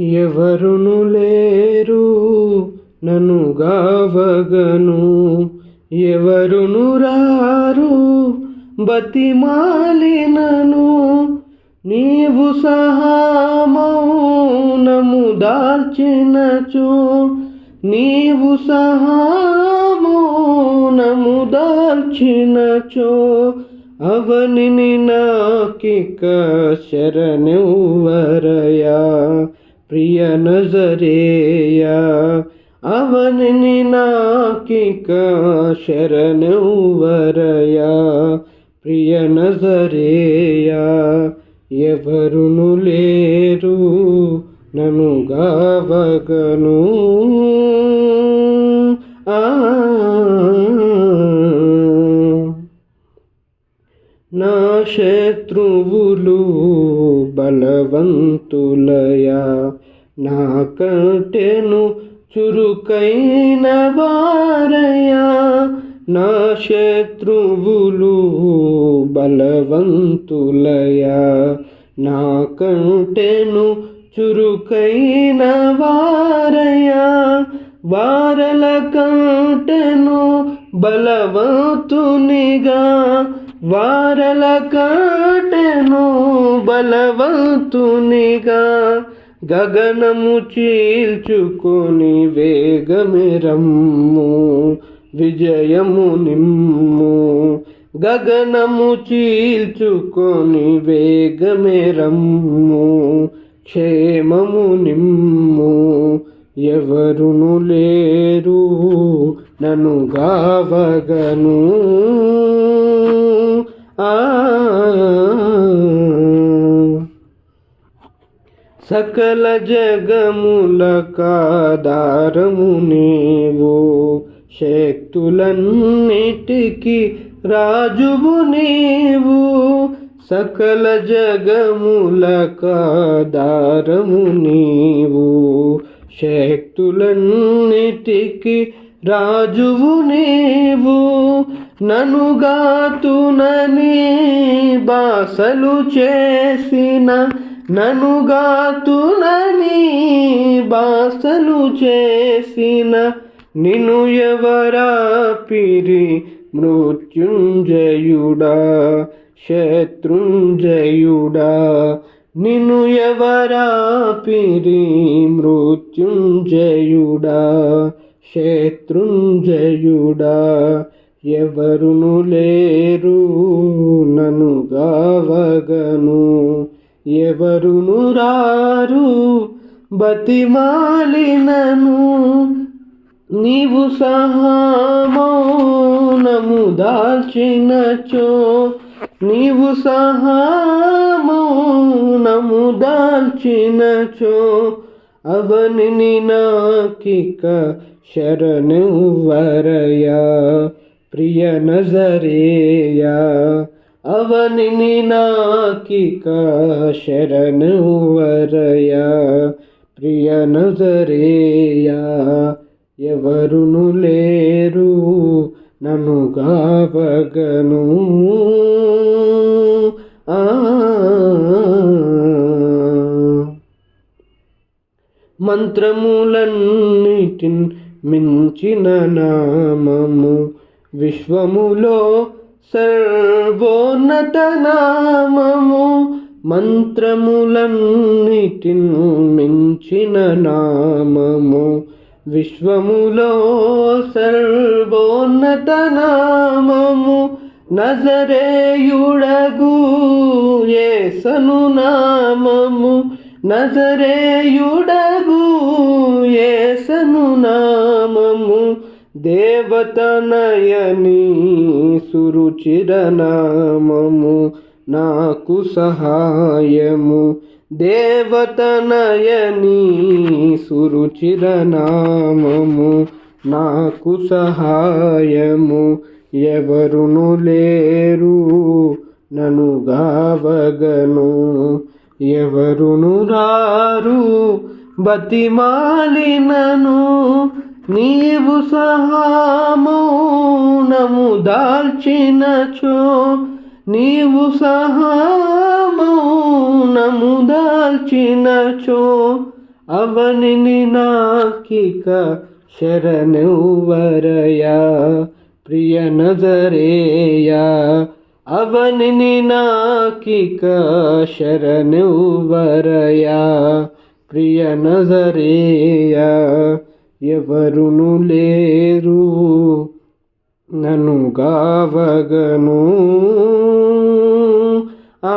ఎవరును లేరు నను గావగను. ఎవరును రారు బతిమాలినను. నీవు సహా మౌనము దాల్చినచో. నీవు సహా మౌనము దాల్చినచో. అవనిని నాకిక శరణెవ్వరయా. ప్రియ నజరేయా అవనిని నాకిక శరణెవ్వరయా ప్రియ నజరేయా ఎవరును లేరు నను గావగను. నా శత్రువులు బలవంతులయా. నా కంటెను చురుకైన వారయా. నా శత్రువులు బలవంతులయా. నా కంటెను చురుకైన వారయా. వారల కంటెను బలవంతునిగా. వారల కాటెను బలవంతునిగా గగనము చీల్చుకొని వేగమెరమ్ము విజయము నిమ్ము. గగనము చీల్చుకొని వేగమెరమ్ము క్షేమము నిమ్ము. ఎవరును లేరు నను గావగను. సకల జగముల కాదారము నీవు. శక్తులన్నిటికీ రాజువు నీవు. సకల జగముల కాదారము నీవు. శక్తులన్నిటికీ రాజువు నీవు. ననుగాతునని బాసలు చేసిన ననుగాతునని బాసలు చేసిన నిన్ను ఎవరా పిరి మృత్యుంజయుడా శత్రుంజయుడా? నిన్ను ఎవరా పిరి మృత్యుంజయుడా శత్రుంజయుడా? ఎవరును లేరు నను గావగను ఎవరును రారు బతిమాలినను? నీవు సహామౌనము దాల్చినచో? నీవు సహామౌనము దాల్చినచో? అవని నాకిక శరణువరయా ప్రియ నజరేయా. అవనిని నాకిక శరణువరయా ప్రియ నజరేయా ఎవరును లేరు నన్ను గావగను ఆ. మంత్రములన్నిటిన్ మించిన నామము విశ్వములో సర్వోన్నత నామము మంత్రములన్నిటిన్ మించిన నామము విశ్వములో సర్వోన్నత నామము నజరేయుడగు ఏసను నామము నజరేయుడగు ఏసను నామము దేవతనయని సురుచిరనామము నాకు సహాయము. దేవతనయని సురుచిరనామము నాకు సహాయము. ఎవరును లేరు నను గావగను. ఎవరును రారు బతిమాలినను నీవు సహామౌనము దాల్చినచో నీవు సహామౌనము దాల్చినచో అవనిని నాకిక శరణువరయా ప్రియ నజరేయా అవనిని నాకిక శరణువరయా ప్రియ నజరేయా. ఎవరును లేరు నన్ను గావగను. ఆ